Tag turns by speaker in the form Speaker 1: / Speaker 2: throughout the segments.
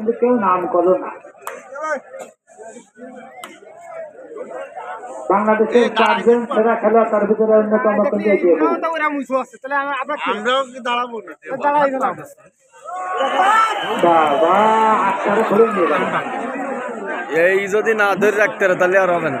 Speaker 1: কিন্তু কেউ নাম করো না। বাংলাদেশের চারজন সেরা খেলোয়াড় তার ভিতরে অন্যতম কিন্তু এগিয়ে পড়ে।
Speaker 2: আমরাও দাঁড়াবো
Speaker 1: বাবা আটটা খুলে নিয়ে
Speaker 3: এই যদি না ধরে রাখতে তাহলে আর হবে না।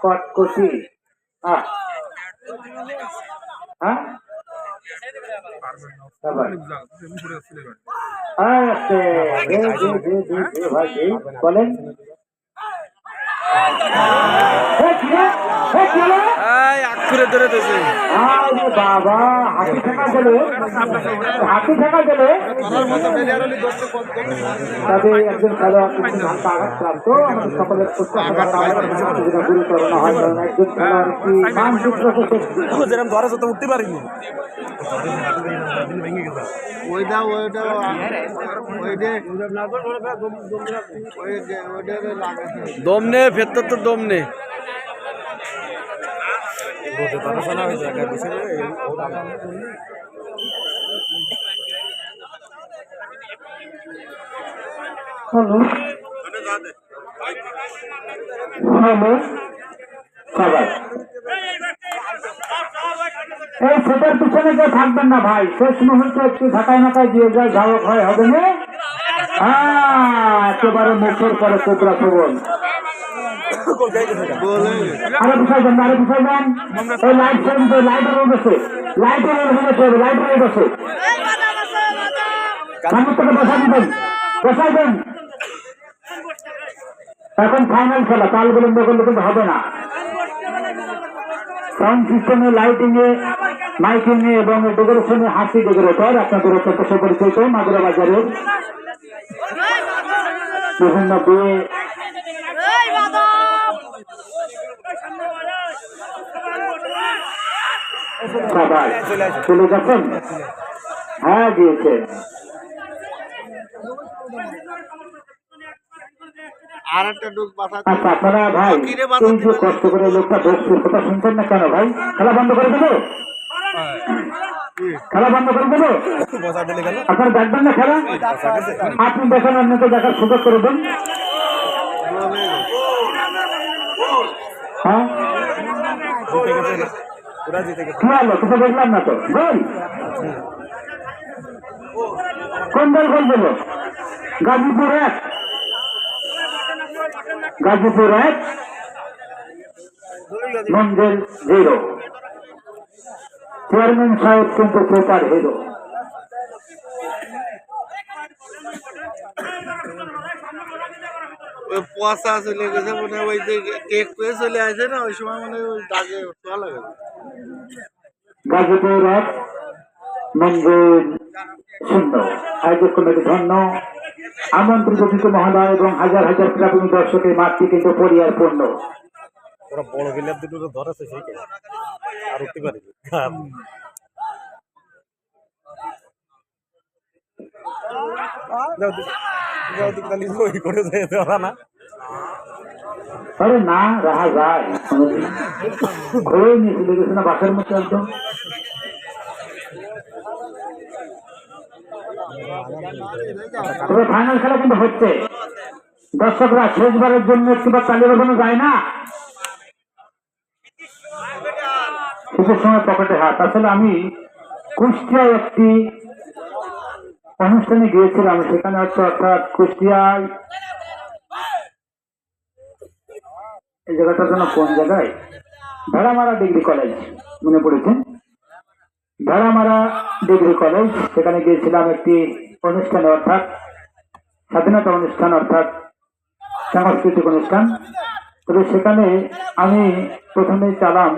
Speaker 1: কটকটি হ্যাঁ। আচ্ছা, দে, বলেন
Speaker 3: ধরে দিয়েছে
Speaker 1: আরে বাবা হাতি থাকা গেলে হাতি থাকা গেলে তবে একজন খেলোয়াড় কিন্তু হালকা আঘাতপ্রাপ্ত আমাদের সকলের গুরুতর না হয় কারণ একজন খেলোয়াড় কি মানসিক
Speaker 3: যেরকম ধরে তো উঠতে পারিনি
Speaker 2: ওইটা ওইটা ওইটা ওইটা ওইটা লাগাতে
Speaker 3: দম নে দম নে
Speaker 1: হ্যালো। হ্যালো। সবাই এই সেটার পিছনে কেউ থাকবেন না ভাই শেষ মুহূর্তে একটু ঢাকায় মাথায় দিয়ে যায় ঝাড়ক হয় হবে না? হ্যাঁ একেবারে মুখের পরে কোবরা সবল
Speaker 2: বলে
Speaker 1: এখন ফাইনাল খেলা তাল বিলম্ব করলে কিন্তু হবে না সাউন্ড সিস্টেমে লাইটিং এ মাইকিং এ এবং ডেকোরেশনে হাসি ডেকোরেটর আপনাদের অত্যন্ত সুপরিচিত মাগুরা বাজারের বিভিন্ন বিয়ে সবাই। চলে গেছেন হ্যাঁ আচ্ছা আপনারা ভাই এই যে কষ্ট করে লোকটা বসছে কথা শুনছেন না কেন ভাই? খেলা বন্ধ করে দেবো? খেলা বন্ধ করে দেবো? আপনারা দেখবেন না খেলা? আপনি দেখেন অন্যকে দেখার সুযোগ করে দেন। হ্যাঁ? কি হলো? কিছু দেখলাম না তো। গোল কোন দল গোল দিল? গাজীপুর এক। গাজীপুর এক। মঞ্জেল জিরো। চেয়ারম্যান সাহেব কিন্তু সুপার হিরো।
Speaker 2: ওই পয়সা চলে গেছে মানে ওই যে কেক পেয়ে চলে আসে না ওই সময় মানে ওই দাগে গেছে
Speaker 1: গাজীপুর এক মঞ্জুর শূন্য। আয়োজক কমিটি ধন্য। আমন্ত্রিত অতিথি মহোদয় এবং হাজার হাজার ক্রীড়াপ্রেমী দর্শকের মাঠটি কিন্তু পরিয়ার পূর্ণ
Speaker 3: ওরা বড় গেলে দুটো ধরেছে সেই আর উঠতে পারি না।
Speaker 1: আরে না রাহা যায়। ঘরে নিয়ে চলে গেছে না বাসার মধ্যে একদম। তবে ফাইনাল খেলা কিন্তু হচ্ছে। দর্শকরা শেষবারের জন্য একটিবার চালিয়ে বাজানো যায় না। শীতের সময় পকেটে হাত। আসলে আমি কুষ্টিয়ায় একটি অনুষ্ঠানে গিয়েছিলাম। সেখানে হচ্ছে অর্থাৎ কুষ্টিয়ায় এই জায়গাটার জন্য কোন জায়গায়? ভেড়ামারা ডিগ্রি কলেজ মনে পড়েছেন ভেড়ামারা ডিগ্রি কলেজ। সেখানে গিয়েছিলাম একটি অনুষ্ঠানে অর্থাৎ স্বাধীনতা অনুষ্ঠান অর্থাৎ সাংস্কৃতিক অনুষ্ঠান। তবে সেখানে আমি প্রথমে চালাম